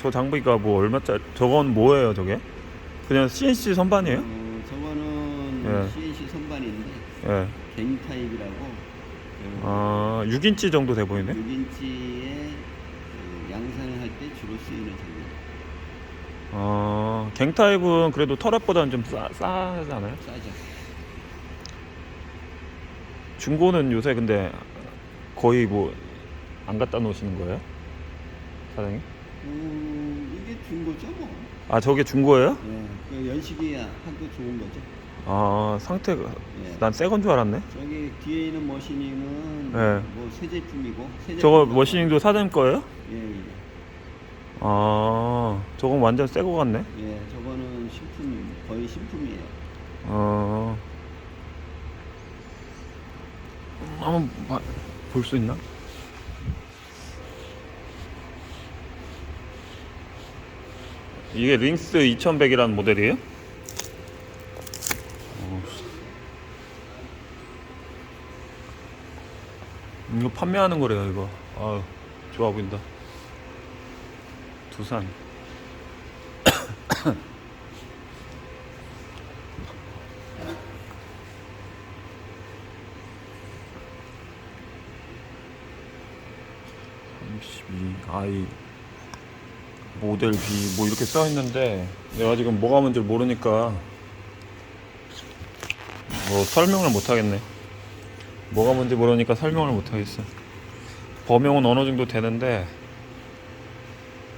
저 장비가 뭐 얼마짜리? 저건 뭐예요, 저게? 그냥 CNC 선반이에요? 어, 저거는 예. CNC 선반인데 예. 갱 타입이라고 아, 6인치 정도 돼 보이네. 6인치에 그 양산을 할 때 주로 쓰이는 장비. 아, 갱 타입은 그래도 터렛보다는 좀 싸, 싸잖아요. 싸죠. 중고는 요새 근데 거의 뭐 안 갖다 놓으시는 거예요? 사장님? 음, 이게 중고죠 뭐. 아, 저게 중고예요? 예, 그 연식이 하도 좋은 거죠. 아, 상태가 예. 난 새 건 줄 알았네. 저기 뒤에 있는 머시닝은 예. 뭐 새 제품이고 새 저거 제품이라고 머신ing도 사장님 거예요? 예, 예. 아, 저건 완전 새 거 같네. 예, 저거는 신품 거의 신품이에요. 어. 음, 한번 볼 수 있나? 이게 링스 2100이라는 모델이에요? 어, 이거 판매하는 거래요, 이거. 아, 좋아 보인다. 두산. I 모델 B 뭐 이렇게 써 있는데 내가 지금 뭐가 뭔지 모르니까 뭐 설명을 못 하겠네. 뭐가 뭔지 모르니까 설명을 못 하겠어. 범용은 어느 정도 되는데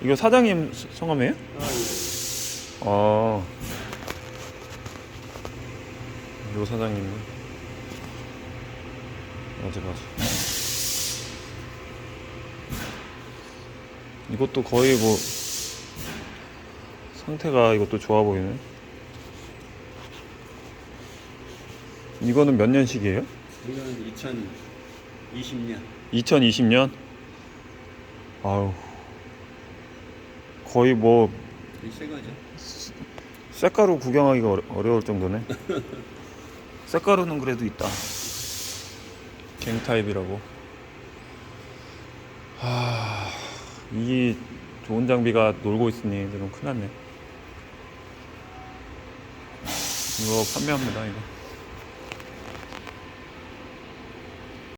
이거 사장님 스- 성함이에요? 아, 예. 아. 요 사장님. 맞아, 맞아. 이것도 거의 뭐, 상태가 이것도 좋아 보이네. 이거는 몇 년식이에요? 이건 2020년. 2020년? 아유. 거의 뭐, 새 거죠. 쇳가루 구경하기가 어려, 어려울 정도네. 쇳가루는 그래도 있다. 갱 타입이라고. 하, 이 좋은 장비가 놀고 있으니 지금 큰일 났네. 이거 판매합니다, 이거.